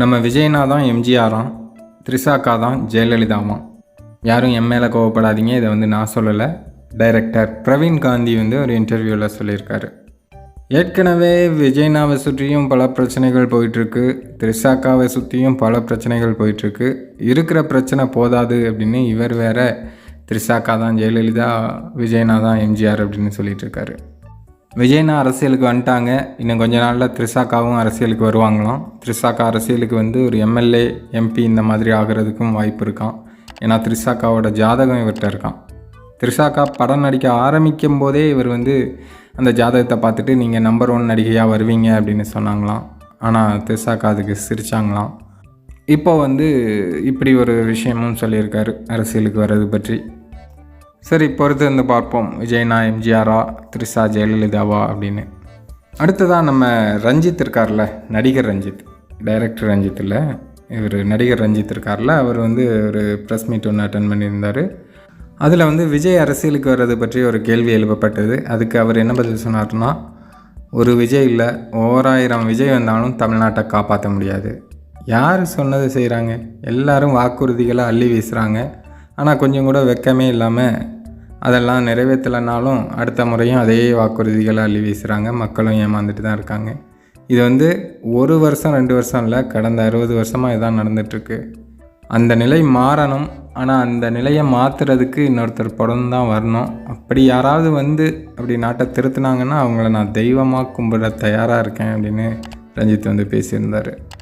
நம்ம விஜயனா தான் எம்ஜிஆராம் த்ரிஷாக்கா தான் ஜெயலலிதாவாம். யாரும் என் மேலே கோவப்படாதீங்க இதை வந்து நான் சொல்லலை. டைரக்டர் பிரவீன் காந்தி வந்து ஒரு இன்டர்வியூவில் சொல்லியிருக்காரு. ஏற்கனவே விஜய்னாவை சுற்றியும் பல பிரச்சனைகள் போயிட்டுருக்கு த்ரிஷாக்காவை சுற்றியும் பல பிரச்சனைகள் போயிட்டுருக்கு. இருக்கிற பிரச்சனை போதாது அப்படின்னு இவர் வேற த்ரிஷாக்கா தான் ஜெயலலிதா விஜய்னா தான் எம்ஜிஆர் அப்படின்னு சொல்லிட்டு இருக்காரு விஜய்னா அரசியலுக்கு வந்துட்டாங்க. இன்னும் கொஞ்ச நாளில் த்ரிஷாக்காவும் அரசியலுக்கு வருவாங்களாம். த்ரிஷாக்கா அரசியலுக்கு வந்து ஒரு எம்எல்ஏ எம்பி இந்த மாதிரி ஆகிறதுக்கும் வாய்ப்பு இருக்கான் ஏன்னா த்ரிஷாக்காவோட ஜாதகம் இவர்கிட்ட இருக்கான் த்ரிஷாக்கா படம் நடிக்க ஆரம்பிக்கும் போதே இவர் வந்து அந்த ஜாதகத்தை பார்த்துட்டு நீங்கள் நம்பர் ஒன் நடிகையாக வருவீங்க அப்படின்னு சொன்னாங்களாம். ஆனால் த்ரிஷாக்கா அதுக்கு சிரிச்சாங்களாம். இப்போ வந்து இப்படி ஒரு விஷயமும் சொல்லியிருக்காரு அரசியலுக்கு வர்றது பற்றி. சரி பொறுத்து வந்து பார்ப்போம். விஜய்னா எம்ஜிஆரா த்ரிஷா ஜெயலலிதாவா அப்படின்னு. அடுத்ததாக நம்ம ரஞ்சித் இருக்கார்ல நடிகர் ரஞ்சித் டைரக்டர் ரஞ்சித் இல்லை இவர் நடிகர் ரஞ்சித் இருக்கார்ல அவர் வந்து ஒரு ப்ரெஸ் மீட் ஒன்று அட்டன் பண்ணியிருந்தார். அதில் வந்து விஜய் அரசியலுக்கு வர்றது பற்றி ஒரு கேள்வி எழுப்பப்பட்டது. அதுக்கு அவர் என்ன பதில் சொன்னார்னா ஒரு விஜய் இல்லை ஓராயிரம் விஜய் வந்தாலும் தமிழ்நாட்டை காப்பாற்ற முடியாது. யார் சொன்னது செய்கிறாங்க எல்லாரும் வாக்குறுதிகளை அள்ளி வீசுகிறாங்க ஆனால் கொஞ்சம் கூட வெக்கமே இல்லாமல் அதெல்லாம் நிறைவேற்றலைனாலும் அடுத்த முறையும் அதே வாக்குறுதிகளை அள்ளி வீசுகிறாங்க மக்களும் ஏமாந்துட்டு தான் இருக்காங்க. இது வந்து ஒரு வருஷம் ரெண்டு வருஷம் இல்லை கடந்த அறுபது வருஷமாக இதான் நடந்துகிட்ருக்கு அந்த நிலை மாறணும். ஆனால் அந்த நிலையை மாற்றுறதுக்கு இன்னொருத்தர் படம் தான் வரணும். அப்படி யாராவது வந்து அப்படி நாட்டை திருத்தினாங்கன்னா அவங்கள நான் தெய்வமாக கும்பிட தயாராக இருக்கேன் அப்படின்னு ரஞ்சித் வந்து பேசியிருந்தார்.